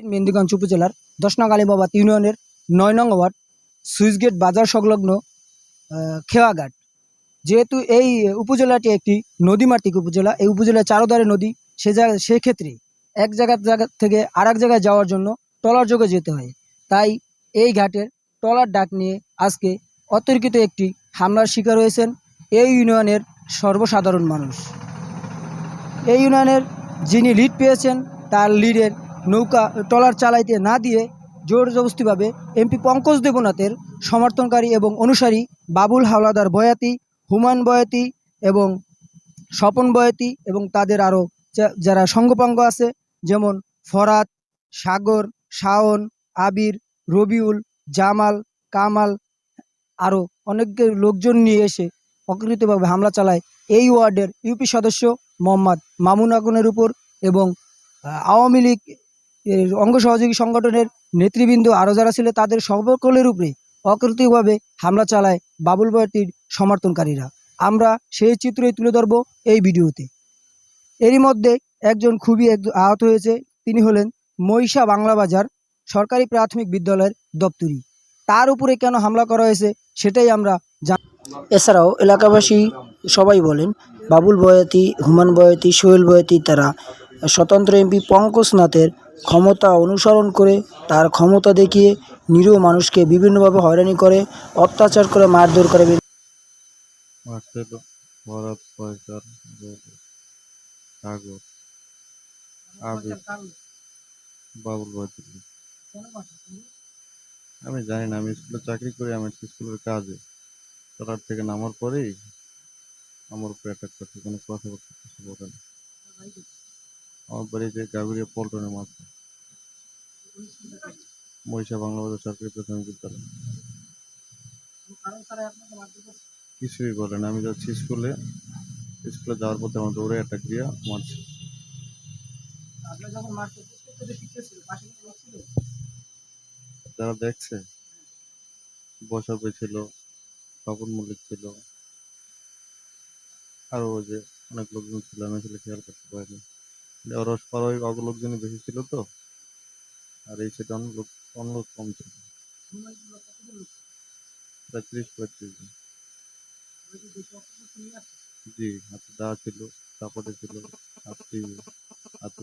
মেহেন্দিগঞ্জ উপজেলার দশনং আলিমাবাদ ইউনিয়নের নয় নং ওয়ার্ড সুইচগেট বাজার সংলগ্ন খেওয়াঘাট। যেহেতু এই উপজেলাটি একটি নদীমাতৃক উপজেলা, এই উপজেলার চারোধারে নদী, সে জায়গা সেক্ষেত্রে এক জায়গা জায়গা থেকে আর জায়গায় যাওয়ার জন্য ট্রলার যোগে যেতে হয়। তাই এই ঘাটের ট্রলার ডাক নিয়ে আজকে অতর্কিত একটি হামলার শিকার হয়েছেন এই ইউনিয়নের সর্বসাধারণ মানুষ। এই ইউনিয়নের যিনি লিড পেয়েছেন, তার লিডের নৌকা, ট্রলার চালাইতে না দিয়ে জোর জবস্তিভাবে এমপি পঙ্কজ দেবনাথের সমর্থনকারী এবং অনুসারী বাবুল হাওলাদার বয়াতি, হুমায়ুন বয়াতি এবং স্বপন বয়াতি এবং তাদের আরও যারা সঙ্গপাঙ্গ আছে, যেমন ফরাত সাগর, শাওন, আবির, রবিউল, জামাল, কামাল আরও অনেক লোকজন নিয়ে এসে অকৃতভাবে হামলা চালায়। এই ওয়ার্ডের ইউপি সদস্য মোহাম্মদ মামুন আগুনের উপর এবং আওয়ামী লীগ অঙ্গ সহযোগী সংগঠনের নেতৃবৃন্দ আরও যারা ছিল, তাদের সকলের উপরে অকৃতভাবে হামলা চালায় বাবুল বয়াতির সমর্থনকারীরা। আমরা সেই চিত্রই তুলে ধরব এই ভিডিওতে। এরই মধ্যে একজন খুবই আহত হয়েছে, তিনি হলেন মহিষা বাংলা বাজার সরকারি প্রাথমিক বিদ্যালয়ের দপ্তরি। তার উপরে কেন হামলা করা হয়েছে সেটাই আমরা জান এছাড়াও এলাকাবাসী সবাই বলেন, বাবুল বয়াতি হুমান বয়াতি, সোহেল বয়াতি তারা স্বতন্ত্র এমপি পঙ্কজ নাথের ক্ষমতা অনুসরণ করে, তার ক্ষমতা দেখিয়ে নিরীহ মানুষকে বিভিন্নভাবে হয়রানি করে, অত্যাচার করে, মারধর করে আমি জানি না, আমি স্কুলে চাকরি করি, আমি স্কুলের কাজে। ট্রলার থেকে নামার পরেই আমার উপরে করছে, কোনো কথা বলতে কিছু বলে না। আমার বাড়ি যে গাভীরিয়া পল্টনের মাথা মহিষা বাংলা বাজার সরকারি প্রাথমিক বিদ্যালয়। কিছুই বলে না। আমি যাচ্ছি স্কুলে। স্কুলে যাওয়ার পথে আমার দৌড়ে অ্যাটাক দিয়ে মারছে। যারা দেখছে বসার ছিল স্বপন মল্লিক ছিল আরও যে অনেক লোকজন ছিল, আমি আসলে খেয়াল করতে পারিনি। লোকজনই বেশি ছিল তো। আর এই সেটা অনেক লোক, অন্য লোক কম ছিল। পঁয়ত্রিশ জন। জি, হাতে দা ছিল ছিল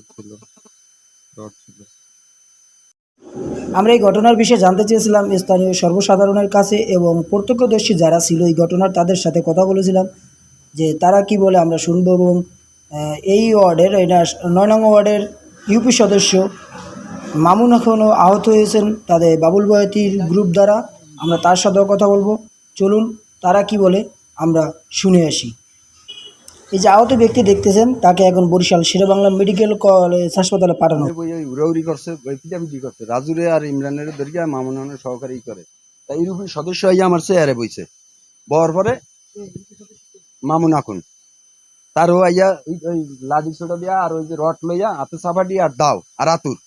ছিল, রড ছিল। আমরা এই ঘটনার বিষয়ে জানতে চেয়েছিলাম স্থানীয় সর্বসাধারণের কাছে এবং প্রত্যক্ষদর্শী যারা ছিল এই ঘটনার তাদের সাথে কথা বলেছিলাম যে তারা কি বলে আমরা শুনব এবং এই ওয়ার্ডের, এটা নয় নং ওয়ার্ডের ইউপি সদস্য মামুন এখনও আহত হয়েছেন তাদের বাবুল বয়াতির গ্রুপ দ্বারা। আমরা তার সাথেও কথা বলব। চলুন, তারা কি বলে আমরা শুনে আসি। এই যে আহত ব্যক্তি দেখতেছেন, তাকে এখন বরিশাল শেরেবাংলা মেডিকেল কলেজ হাসপাতালে পাঠানো উড়াউড়ি করছে পিটাপিটি করছে? রাজুরে আর ইমরানের ধরিয়া মামুনের সহকারী করে। তাই ইউপি সদস্য হইয়া আমার চেয়ারে বইছে। বহর পরে মামুন আকুন তারও আইয়া ওই ছোটা দিয়া আর ওই যে রড লইয়া হাতে চাপা দিয়া আর দাও আর আতুর।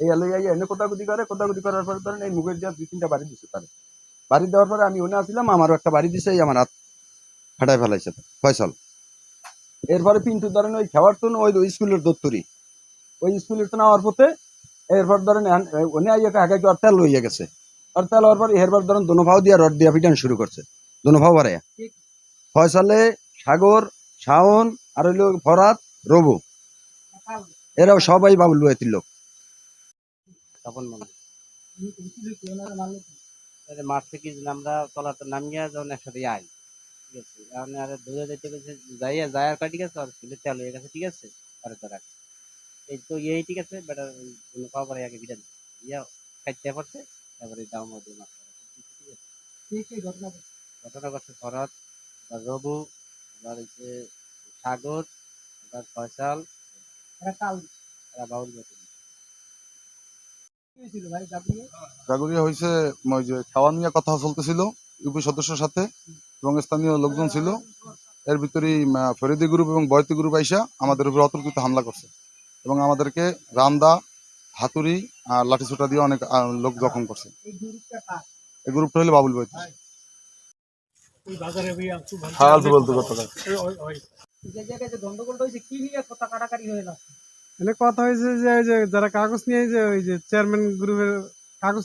এই লইয়া ইয়া এনে কোটাকুটি করে কোটাকুটি করার পরে ধরেন এই মুখের দিয়া দুই তিনটা বাড়ি দিছে তারে। বাড়ি দেওয়ার পরে আমি ওনে আসছিলাম আমারও একটা বাড়ি দিছে আমার হাত ফাটাই ফেলাইছে ফয়সল এরপরে পিন্টু ধরেন ওই খেওয়ার তো ওই স্কুলের দত্তরি। ওই স্কুলের তো নেওয়ার পথে এরপর ধরেন উনি আইয়া আগে আর তেল লইয়া গেছে। আর তেল হওয়ার পর এরপর ধরেন দোনো ভাও দিয়া রড দিয়া পিটান শুরু করছে। দোনো ভাও বাড়াইয়া। ফয়সালে সাগর শাওন, আর হইল ফরাত রবু এরাও সবাই বাবুল লুয়াতির লোক। তখন যাইয়া যায় হয়ে গেছে, ঠিক আছে? এই তো ঠিক আছে? কোনো আগে খাইতে পারছে তারপরে ঘটনা ভরত রবু আবার হচ্ছে সাগর আবার ফয়সাল এরা জাগরিয়া হয়েছে ওই যে খাওয়া নিয়ে কথা চলতেছিল ইউপি সদস্যের সাথে এবং স্থানীয় লোকজন ছিল। এর ভিতরেই ফরিদি গ্রুপ এবং বয়তি গ্রুপ আইসা আমাদের উপরে অতর্কিত হামলা করছে এবং আমাদেরকে রান্দা হাতুড়ি আর লাঠিসোঁটা দিয়ে অনেক আহ, লোক জখম করছে। এই গ্রুপটা হলো বাবুল বয়তি ফালতু বলতে কথা যে জায়গায় যে গন্ডগোলটা হয়েছে কি নিয়ে কথা হয়ে কথা হয়েছে যে, ওই যে যারা কাগজ নিয়ে যে, ওই যে চেয়ারম্যান গ্রুপের কাগজ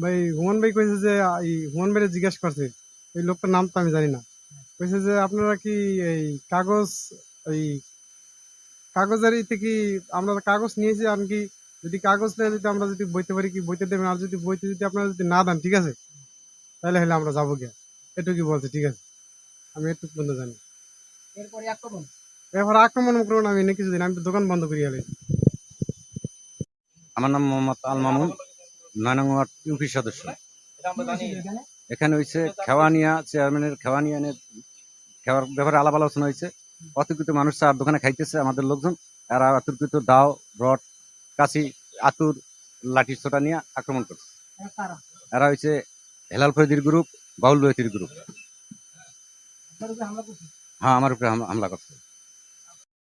ভাই হুমান ভাই যে এই হুমান জিজ্ঞেস করছে। ওই লোকটার নাম তো আমি জানি না। কইছে যে, আপনারা কি এই কাগজ, ওই কাগজের ইতে কি আমরা কাগজ নিয়েছি? আর কি যদি কাগজ নেয় যদি আমরা যদি বইতে পারি কি বইতে দেবেন? আর যদি বইতে যদি আপনারা যদি না দেন, ঠিক আছে? তাহলে হলে আমরা যাব গিয়া। এটুকুই বলছে ঠিক আছে? আমি এটুকু পর্যন্ত জানি। এরপরে আক্রমণ? এরপর আক্রমণ করুন আমি নাকি কিছুদিন। আমি দোকান বন্ধ করি গেলে আমার নাম মোহাম্মদ আল মামুন নয় নং ওয়ার্ড ইউপি সদস্য। এখানে এখানে হয়েছে খেওয়ানিয়া চেয়ারম্যানের খেওয়ানিয়ানের খেওয়ার ব্যাপারে আলাপ আলোচনা হয়েছে অতর্কিত মানুষ চার দোকানে খাইতেছে আমাদের লোকজন। এরা অতর্কিত দাও রড কাশি আতুর লাঠি ছোটা নিয়ে আক্রমণ করছে। এরা কারা? এরা হয়েছে হেলাল ফৈদির গ্রুপ বাউল রহিতির গ্রুপ হ্যাঁ আমার উপরে হাম- হামলা করছে।